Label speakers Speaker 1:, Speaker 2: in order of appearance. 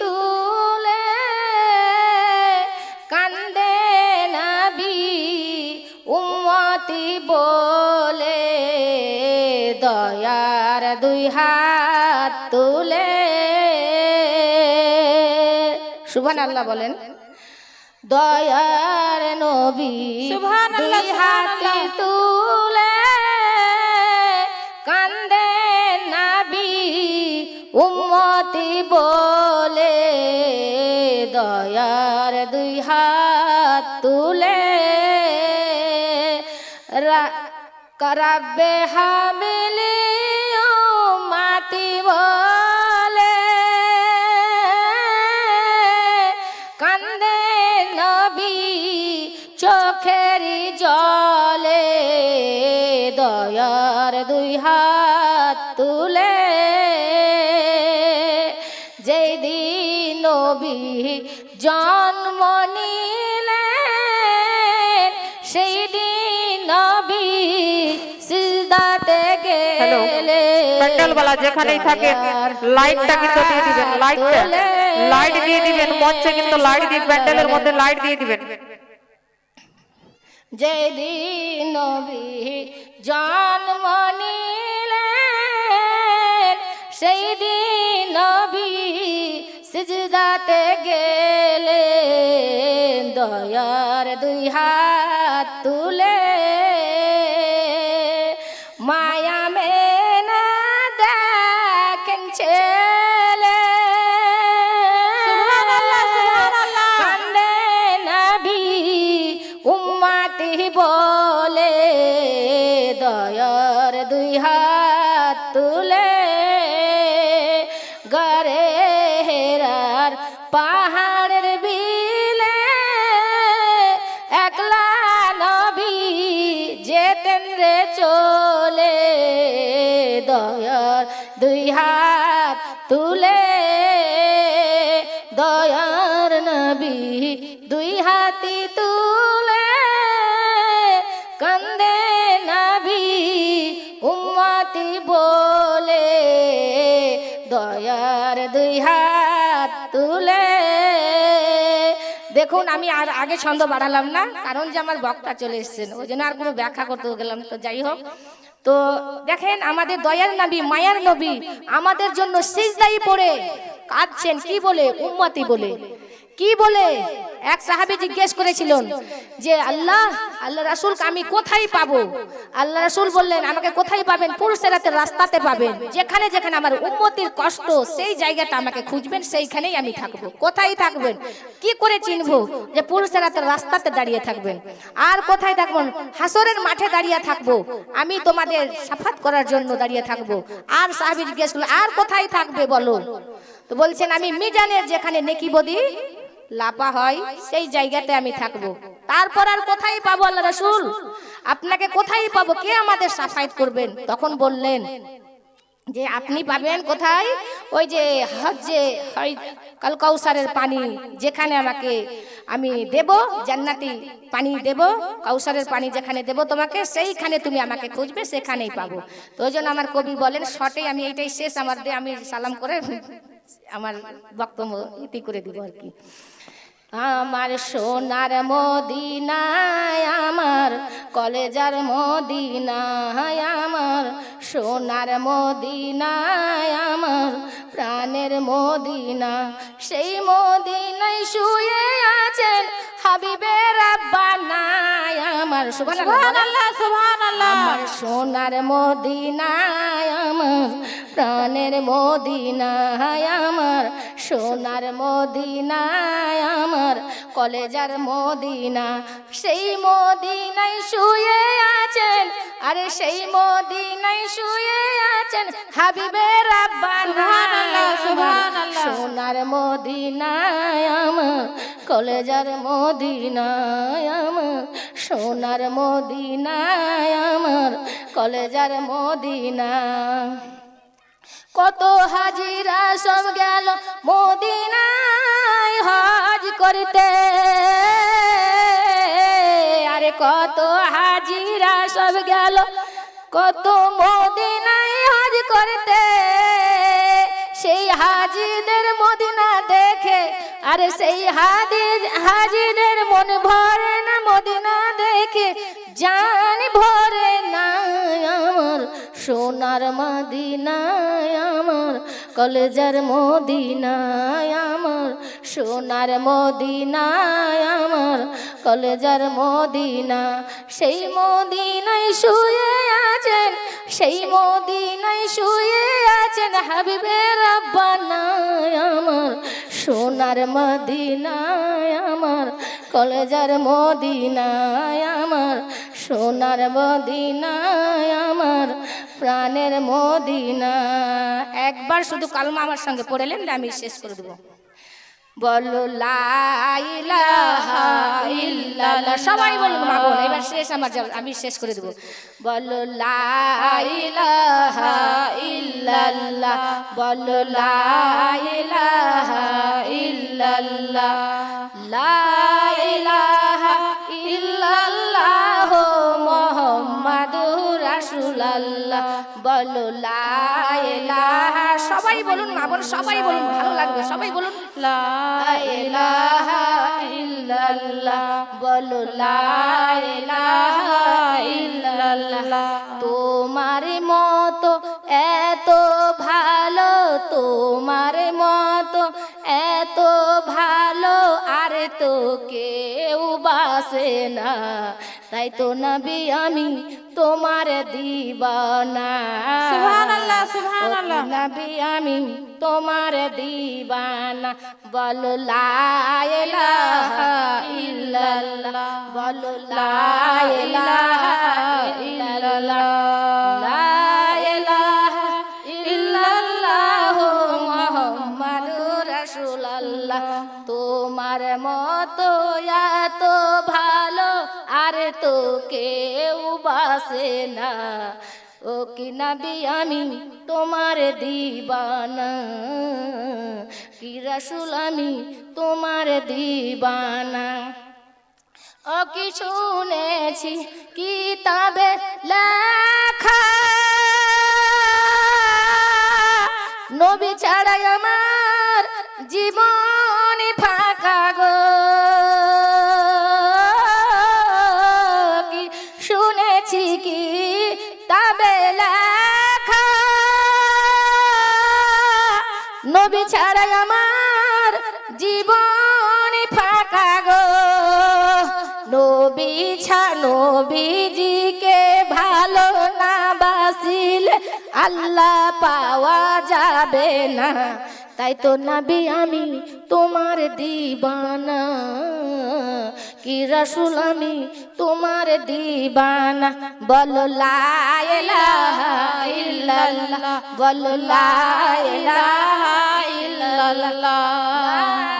Speaker 1: তুলে কান্দে নবী উম্মতি বলে দয়ার দুই হাত তুলে। সুবহান আল্লাহ বলেন দয়ার নবী হাতি তুলে উম্মতি বলে দয়ার দুই হাত তুলে। করাবে হামিলি চোখের জলে দয়ার দুই হাত গেলে
Speaker 2: প্যান্ডেলওয়ালা যেখানেই থাকেন লাইটটা কিন্তু দিয়ে দিবেন লাইটটা। লাইট দিয়ে দিবেন মঞ্চে কিন্তু লাইট দিয়ে প্যান্ডেলের মধ্যে লাইট দিয়ে দিবেন।
Speaker 1: যেদিন নবী জন্ম নিলেন সেই দিন নবী সিজদাতে গেলেন দয়ার দুই হাত তুলে হাত তুলে গরে হেরার পাহাড়ের বিলে একলা নবী যেতেন রে চলে দয়ার দুই হাত তুলে দয়ার নবী দুই হাতি তুলে দেখুন, আমি আর আগে ছন্দ বাড়ালাম না, কারণ যে আমার বক্তা চলে এসছেন, ওই জন্য আর কোনো ব্যাখ্যা করতে গেলাম তো যাই হোক। তো দেখেন, আমাদের দয়ার নবী, মায়ার নবী, আমাদের জন্য সিজদাই পড়ে, কাঁদছেন কি বলে? উম্মতি বলে। কি বলে? এক সাহাবী জিজ্ঞেস করেছিলেন যে, আল্লাহ আল্লাহ রাসূলকে আমি কোথায় পাবো? আল্লাহ রাসূল বললেন, আমাকে কোথায় পাবেন? পুরুষেরাতে রাস্তাতে পাবেন। যেখানে যেখানে আমার উম্মতির কষ্ট, সেই জায়গাটা আমাকে খুঁজবেন, সেইখানেই আমি থাকব। কোথায় থাকবেন? কি করে চিনবো যে পুরুষেরাতে রাস্তাতে দাঁড়িয়ে থাকবেন? আর কোথায় থাকবেন হাসরের মাঠে দাঁড়িয়ে থাকব। আমি তোমাদের সাফাত করার জন্য দাঁড়িয়ে থাকব। আর সাহাবী জিজ্ঞেস করল আর কোথায় থাকবে বলো? তো বলছেন, আমি মিজানের যেখানে নেকি বদি লাপা হয়, সেই জায়গাতে আমি থাকব। তারপর আর কোথায় পাবো আল্লাহ রসুল? আপনাকে কোথায় পাবো? কে আমাদের সাফাইত করবেন? তখন বললেন যে, আপনি পাবেন কোথায়? ওই যে হজ্জে হয় কাল পানি, যেখানে আমাকে আমি দেব, জান্নাতি পানি দেব, কাউসারের পানি যেখানে দেব তোমাকে, সেইখানে তুমি আমাকে খুঁজবে, সেখানেই পাবো। তো ওই জন্য আমার কবি বলেন শর্টে আমি এইটাই শেষ, আমার দিয়ে আমি সালাম করে আমার বক্তব্য ইতি করে দিব আর কি। আমার সোনার মদিনায়, আমার কলেজার মদিনায়, আমার সোনার মদিনায়, আমার প্রাণের মদিনা। সেই মদিনায় শুয়ে আছেন হাবিবের আব্বানায় আমার আমার সোনার মদিনায় আমার প্রাণের মদিনায় আমার সোনার মদিনায় আমার কলেজার মদিনা। সেই মদিনায় শুয়ে আছেন আরে সেই মদিনায় শুয়ে আছেন হাবিবের। সোনার মদিনায় আমার কলেজার মদিনায় আমার সোনার মদিনায় আমার, কলেজার মদিনা। কত হাজিরা সব গেল মদিনায় হজ করিতে। আরে কত হাজিরা সব গেল, কত মদিনায় হজ করতে। সেই হাজিদের মদিনা দেখে, আরে সেই হাজিদের মন ভরে না। সোনার মদিনায়, আমার কলেজার মদিনায়, আমার সোনার মদিনায়, আমার কলেজার মদিনা। সেই মদিনায় শুয়ে আছেন, সেই মদিনায় শুয়ে আছেন হাবিবের রাব্বানায় আমার সোনার মদিনায়, আমার কলেজার মদিনায়, আমার সোনার মদিনায় আমার প্রাণের মদিনা। একবার শুধু কালমা আমার সঙ্গে পড়েলেন আমি শেষ করে দেবো। বলো সবাই বলুন মা বোন, এবার শেষ আমার আমি শেষ করে দেবো। বলো, লা ইলাহা ইল্লাল্লাহ। বলো লা ইলাহা ইল্লাল্লাহ। রাসূলুল্লাহ বলো লা ইলাহা সবাই বলুন মা বোন সবাই বলুন ভালো লাগবে সবাই বলুন। লা ইলাহা ইল্লাল্লাহ বলো লা ইলাহা ইল্লাল্লাহ। তোমার মতো এত ভালো তোমার মতো এত ভালো আর তো কেউ বাসে না। তাই তো নবী আমি তোমার দিবানা।
Speaker 2: সুবহানাল্লাহ, সুবহানাল্লাহ।
Speaker 1: নবী আমি তোমার দিবানা। বলো লা ইলাহা ইল্লাল্লাহ। বলো লা ইলাহা ইল্লাল্লাহ। তো কেউ বাসে না। ও কি নবী আমি তোমার দিবানা? কি রাসূল আমি তোমার দিবানা? ও কি শুনেছি কি কিতাবে লেখা? নবী ছাড়াই আমার জীবন ফাঁকা গো। নবী ছা, নবীজিকে ভালো না বাসিলে আল্লাহ পাওয়া যাবে না। তাই তো নবী আমি তোমার দিবানা। কি রসুল আমি তোমার দিবানা। বলো, লা ইলাহা ইল্লাল্লাহ। বলো, লা ইলাহা ইল্লাল্লাহ লা ইলাহা